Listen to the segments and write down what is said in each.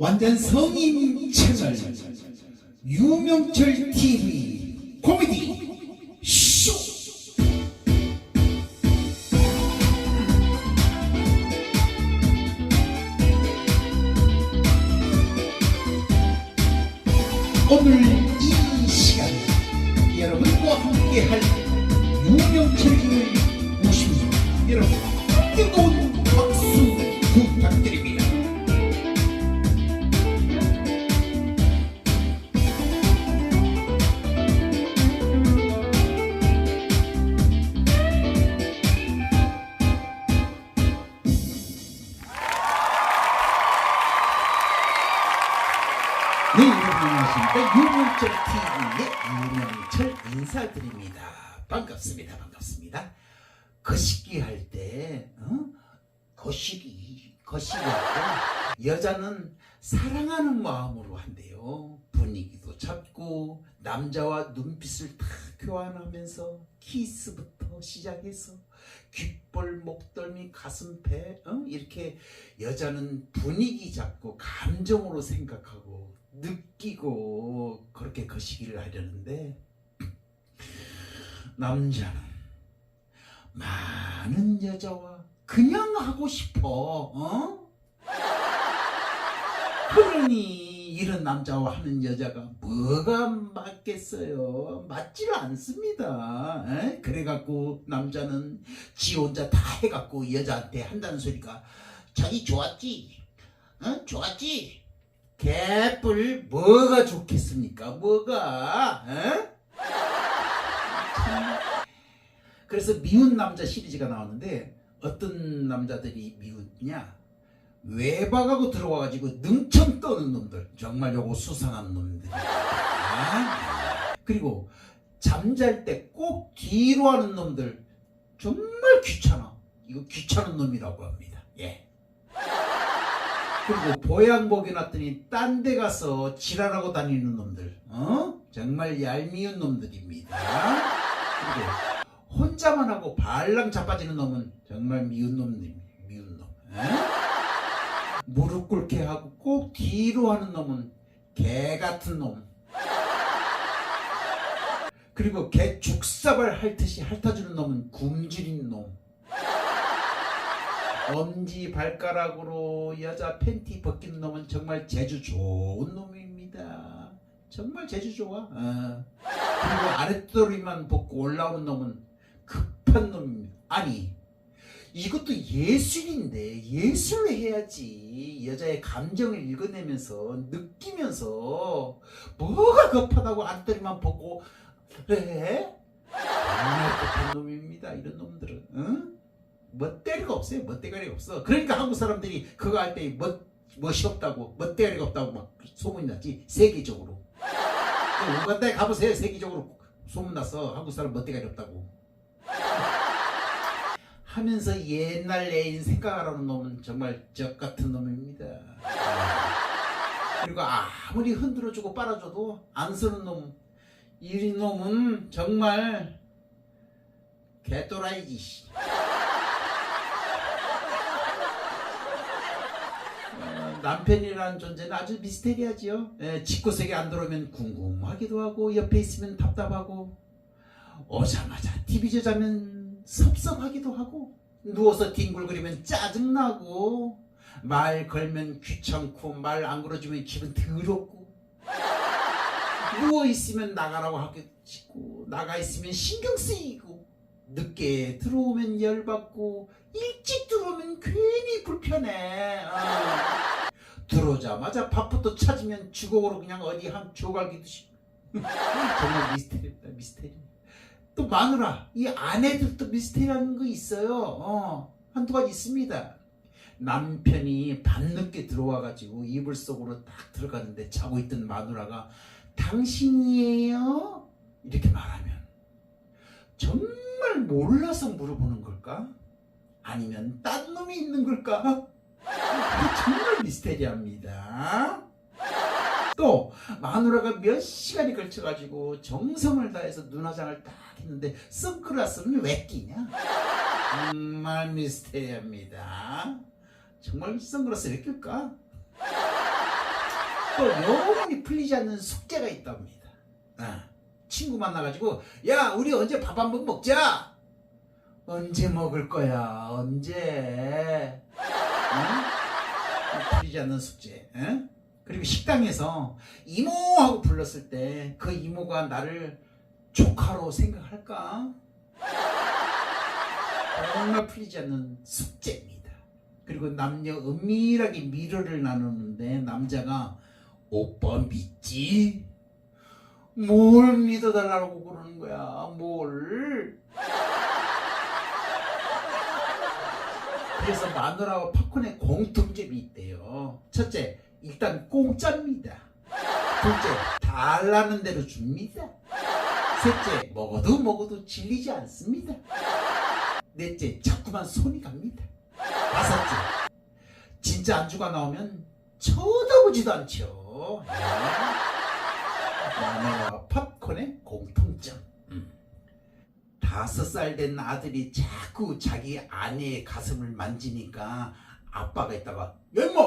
완전 성인 채널 유명철 TV 코미디 쇼. 오늘 이 시간 여러분과 함께 할 유명철님을 모십니다. 여러분 안녕하십니까. 유명철 TV의 유명철 인사드립니다. 반갑습니다. 반갑습니다. 거시기 할 때, 어? 거시기, 거시기 할 때, 여자는 사랑하는 마음으로 한대요. 분위기도 잡고, 남자와 눈빛을 다 교환하면서, 키스부터 시작해서, 귓볼, 목덜미, 가슴 배, 어? 이렇게 여자는 분위기 잡고, 감정으로 생각하고, 느끼고 그렇게 거시기를 하려는데 남자는 많은 여자와 그냥 하고 싶어 어? 그러니 이런 남자와 하는 여자가 뭐가 맞겠어요 맞지를 않습니다 에? 그래갖고 남자는 지 혼자 다 해갖고 여자한테 한다는 소리가 자기 좋았지 어? 좋았지 개뿔 뭐가 좋겠습니까? 뭐가? 에? 참. 그래서 미운 남자 시리즈가 나왔는데 어떤 남자들이 미웠냐? 외박하고 들어와가지고 능청 떠는 놈들 정말 요거 수상한 놈들. 아? 그리고 잠잘 때 꼭 뒤로 하는 놈들 정말 귀찮아. 이거 귀찮은 놈이라고 합니다. 예. 그리고 보양복이 났더니 딴 데 가서 지랄하고 다니는 놈들 어? 정말 얄미운 놈들입니다 그리고 혼자만 하고 발랑 자빠지는 놈은 정말 미운 놈입니다 미운 놈 에? 무릎 꿇게 하고 꼭 뒤로 하는 놈은 개 같은 놈 그리고 개 죽사발 핥듯이 핥아주는 놈은 굶주린 놈 엄지 발가락으로 여자 팬티 벗기는 놈은 정말 재주 좋은 놈입니다. 정말 재주 좋아. 어. 그리고 아랫도리만 벗고 올라오는 놈은 급한 놈입니다. 아니 이것도 예술인데 예술로 해야지. 여자의 감정을 읽어내면서 느끼면서 뭐가 급하다고 아랫도리만 벗고 그래? 정말 급한 놈입니다. 이런 놈들은. 응? 멋대리가 없어요. 멋대가리가 없어. 그러니까 한국 사람들이 그거 할때 멋, 멋이 없다고, 멋대가리가 없다고 막 소문이 났지. 세계적으로. 우간다에 가보세요. 세계적으로 소문났어. 한국 사람 멋대가리 없다고. 하면서 옛날 애인 생각하라는 놈은 정말 적 같은 놈입니다. 그리고 아무리 흔들어주고 빨아줘도 안 쓰는 놈, 이 놈은 정말 개또라이지. 씨. 어, 남편이라는 존재는 아주 미스테리하지요. 예, 집구석에 안 들어오면 궁금하기도 하고 옆에 있으면 답답하고 오자마자 TV 저자면 섭섭하기도 하고 누워서 뒹굴거리면 짜증나고 말 걸면 귀찮고 말 안 걸어주면 기분 더럽고 누워 있으면 나가라고 하고 싶고 나가 있으면 신경 쓰이고 늦게 들어오면 열받고 일찍 들어오면 괜히 불편해. 어. 들어오자마자 밥부터 찾으면 주걱으로 그냥 어디 한 조각이듯이. 정말 미스테리다 미스테리. 또 마누라 이 아내들도 미스테리한 거 있어요. 어, 한두 가지 있습니다. 남편이 밤늦게 들어와가지고 이불 속으로 딱 들어갔는데 자고 있던 마누라가 당신이에요? 이렇게 말하면 정말 몰라서 물어보는 걸까? 아니면 딴 놈이 있는 걸까? 이게 정말 미스테리합니다. 또 마누라가 몇 시간이 걸쳐가지고 정성을 다해서 눈화장을 딱 했는데 선글라스는 왜 끼냐? 정말 미스테리합니다. 정말 선글라스 왜 낄까? 또 영원히 풀리지 않는 숙제가 있답니다. 아, 친구 만나가지고 야 우리 언제 밥 한 번 먹자. 언제 먹을 거야 언제? 응? 풀리지 않는 숙제. 응? 그리고 식당에서 이모 하고 불렀을 때 그 이모가 나를 조카로 생각할까? 정말 풀리지 않는 숙제입니다. 그리고 남녀 은밀하게 미로를 나누는데 남자가 오빠 믿지? 뭘 믿어달라고 그러는 거야? 뭘? 그래서 마누라와 팝콘의 공통점이 있대요. 첫째, 일단 공짜입니다. 둘째, 달라는 대로 줍니다. 셋째, 먹어도 먹어도 질리지 않습니다. 넷째, 자꾸만 손이 갑니다. 다섯째, 진짜 안주가 나오면 쳐다보지도 않죠. 네. 마늘과 팝콘의 공통점. 음. 다섯 살 된 아들이 자꾸 자기 아내의 가슴을 만지니까 아빠가 있다가 야 임마!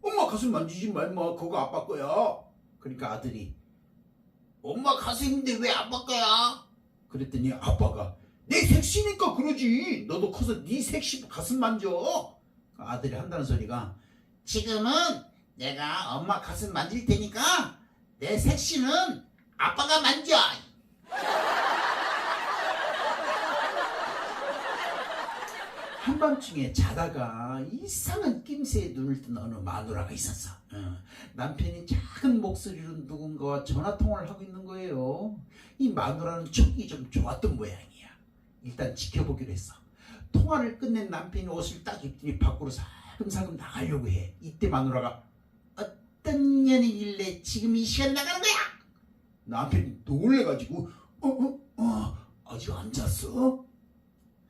엄마 가슴 만지지 마 임마 그거 아빠 거야. 그러니까 아들이 엄마 가슴인데 왜 아빠 거야? 그랬더니 아빠가 내 섹시니까 그러지. 너도 커서 네 섹시 가슴 만져. 아들이 한다는 소리가 지금은 내가 엄마 가슴 만질 테니까 내 섹시는 아빠가 만져. 한밤중에 자다가 이상한 낌새에 눈을 뜬 어느 마누라가 있었어. 어, 남편이 작은 목소리로 누군가와 전화 통화를 하고 있는 거예요. 이 마누라는 촉이 좀 좋았던 모양이야. 일단 지켜보기로 했어. 통화를 끝낸 남편이 옷을 딱 입더니 밖으로 살금살금 나가려고 해. 이때 마누라가 어떤 년이길래 지금 이 시간 나가는 거야? 남편이 놀래가지고 어, 어, 어, 아직 안 잤어?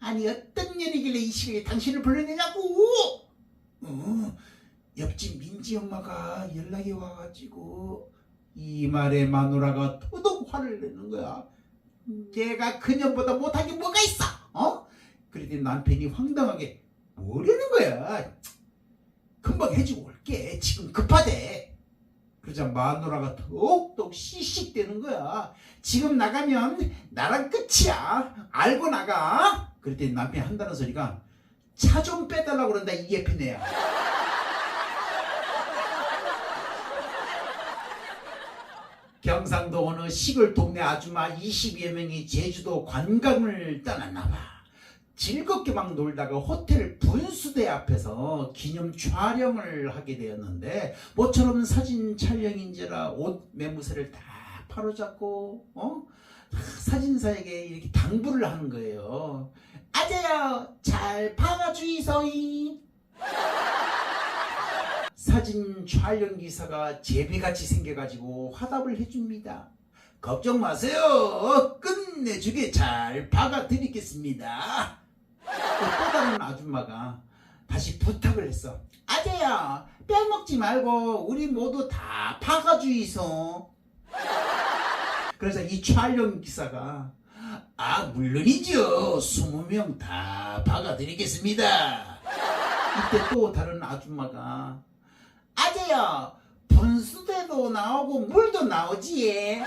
아니 어떤 년이길래 이 시간에 당신을 불러내냐고? 어, 옆집 민지 엄마가 연락이 와가지고 이 말에 마누라가 더더욱 화를 내는 거야. 내가 그년보다 못한 게 뭐가 있어? 어? 그랬더니 남편이 황당하게 뭐라는 거야? 금방 해주고 올게. 지금 급하대. 그러자 마누라가 더욱더욱 씩씩대는 거야. 지금 나가면 나랑 끝이야. 알고 나가. 그랬더니 남편이 한다는 소리가 차 좀 빼달라고 그런다 이 예편애야. 경상도 어느 시골 동네 아줌마 20여 명이 제주도 관광을 떠났나 봐. 즐겁게 막 놀다가 호텔 분수대 앞에서 기념 촬영을 하게 되었는데 모처럼 사진 촬영인지라 옷 매무새를 다 바로잡고 어? 사진사에게 이렇게 당부를 하는 거예요. 아재요 잘 박아주이소이. 사진 촬영 기사가 제비같이 생겨가지고 화답을 해줍니다. 걱정 마세요. 끝내주게 잘 박아드리겠습니다. 또 다른 아줌마가 다시 부탁을 했어. 아재야, 빼먹지 말고 우리 모두 다 박아주이소. 그래서 이 촬영 기사가 아 물론이죠. 20명 다 박아드리겠습니다. 이때 또 다른 아줌마가 아재야 분수대도 나오고 물도 나오지.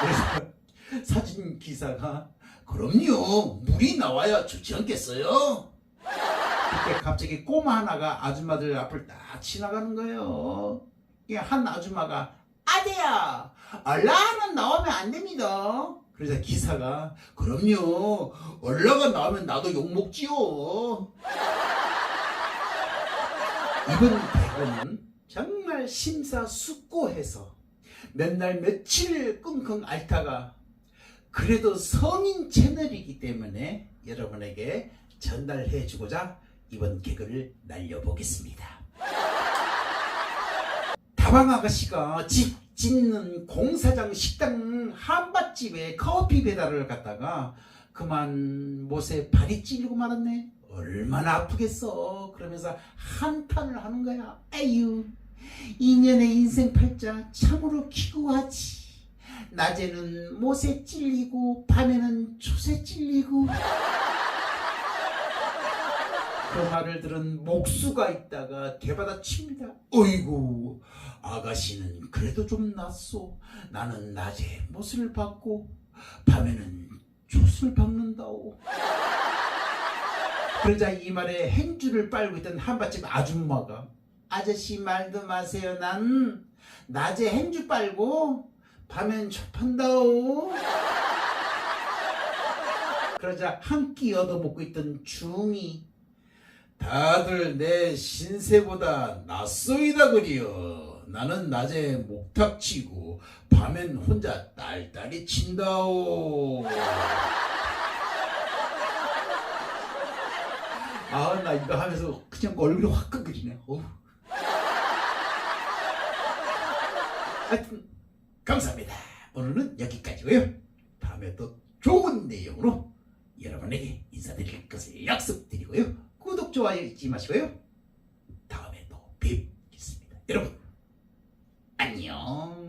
그래서 사진 기사가 그럼요 물이 나와야 좋지 않겠어요? 그때 갑자기 꼬마 하나가 아줌마들 앞을 딱 지나가는 거예요. 이한 아줌마가 아재야 얼라는 나오면 안 됩니다. 그래서 기사가 그럼요 얼라가 나오면 나도 욕 먹지요. 이번 대본은 정말 심사숙고해서 몇날 며칠 끙끙 앓다가 그래도 성인 채널이기 때문에 여러분에게 전달해 주고자 이번 개그를 날려보겠습니다. 다방 아가씨가 집 짓는 공사장 식당 한밭집에 커피 배달을 갔다가 그만 못에 발이 찔리고 말았네. 얼마나 아프겠어. 그러면서 한탄을 하는 거야. 아유, 인연의 인생 팔자 참으로 기구하지. 낮에는 못에 찔리고 밤에는 촛에 찔리고. 그 말을 들은 목수가 있다가 되받아 칩니다. 어이구, 아가씨는 그래도 좀 낫소. 나는 낮에 못을 받고 밤에는 촛을 박는다오. 그러자 이 말에 행주를 빨고 있던 한밭집 아줌마가 아저씨 말도 마세요. 난 낮에 행주 빨고 밤엔 촛판다오. 그러자 한 끼 얻어먹고 있던 중이 다들 내 신세보다 낯소이다 그리여. 나는 낮에 목탁 치고 밤엔 혼자 딸딸이 친다오. 아, 나 이거 하면서 그냥 얼굴이 확 끈그리네. 어우. 하여튼 감사합니다. 오늘은 여기까지고요. 다음에 또 좋은 내용으로 여러분에게 인사드릴 것을 약속드리고요. 좋아요 잊지 마시고요. 다음에 또 뵙겠습니다. 여러분 안녕.